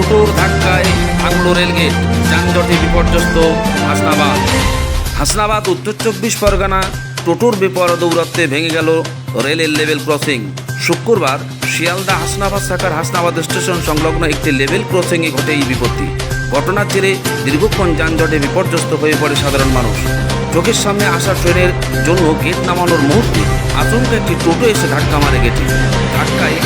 টোটোর ধাক্কায় ভাঙলো রেলগেট, যানজটে বিপর্যস্ত হাসনাবাদ। হাসনাবাদ, উত্তর চব্বিশ পরগনা, টোটোর বেপর দৌরত্বে ভেঙে গেল রেলের লেভেল ক্রসিং। শুক্রবার, শিয়ালদা হাসনাবাদ শাখার হাসনাবাদ স্টেশন সংলগ্ন একটি লেভেল ক্রসিংয়ে ঘটে এই বিপত্তি। ঘটনার জেরে দীর্ঘক্ষণ যানজটে বিপর্যস্ত হয়ে পড়ে সাধারণ মানুষ। চোখের সামনে আসা ট্রেনের জন্য গেট নামানোর মুহূর্তে আচমকা একটি টোটো এসে ধাক্কা মারে গেটে। ধাক্কায়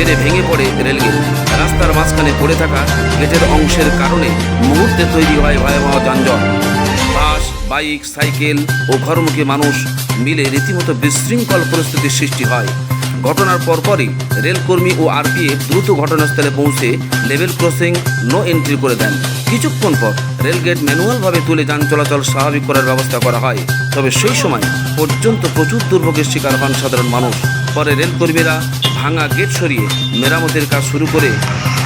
জেরে ভেঙে পড়ে রেলগেট। রাস্তার মাঝখানে পড়ে থাকা গেটের অংশের কারণে মুহূর্তে তৈরি হয় ভয়াবহ যানজট। বাস, বাইক, সাইকেল ও ঘরমুখী মানুষ মিলে রীতিমতো বিশৃঙ্খল পরিস্থিতির সৃষ্টি হয়। ঘটনার পরপরই রেলকর্মী ও আরপিএফ দ্রুত ঘটনাস্থলে পৌঁছে লেভেল ক্রসিং, নো এন্ট্রি করে দেন। কিছুক্ষণ পর রেলগেট ম্যানুয়ালভাবে তুলে যান চলাচল স্বাভাবিক করার ব্যবস্থা করা হয়। তবে সেই সময় পর্যন্ত প্রচুর দুর্ভোগের শিকার হন সাধারণ মানুষ। পরে রেলকর্মীরা ভাঙা গেট সরিয়ে মেরামতের কাজ শুরু করে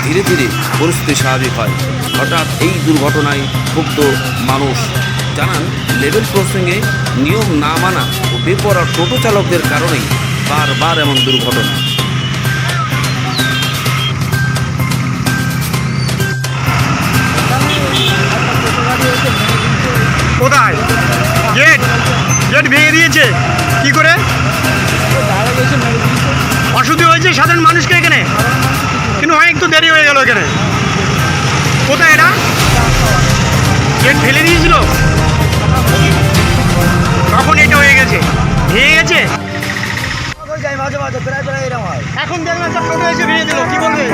ধীরে ধীরে পরিস্থিতি স্বাভাবিক হয়। হঠাৎ এই দুর্ঘটনায় ক্ষুব্ধ মানুষ জানান লেভেল ক্রসিংয়ে নিয়ম না মানা ও বেপরা টোটো চালকদের কারণেই বারবার এমন দুর্ঘটনা। কোথায়? গেট? গেট ভেঙে দিয়েছে। কি করে? সাধারণ মানুষকে এখানে? কিন্তু অনেক তো দেরি হয়ে গেল এখানে। কোথায় এটা? গেট ফেলে দিয়েছিল? তখন এটা হয়ে গেছে? ভেঙে গেছে? হয়। এখন দেখলাম একটা টোটো এসে ভেঙে দিল কি বলবে?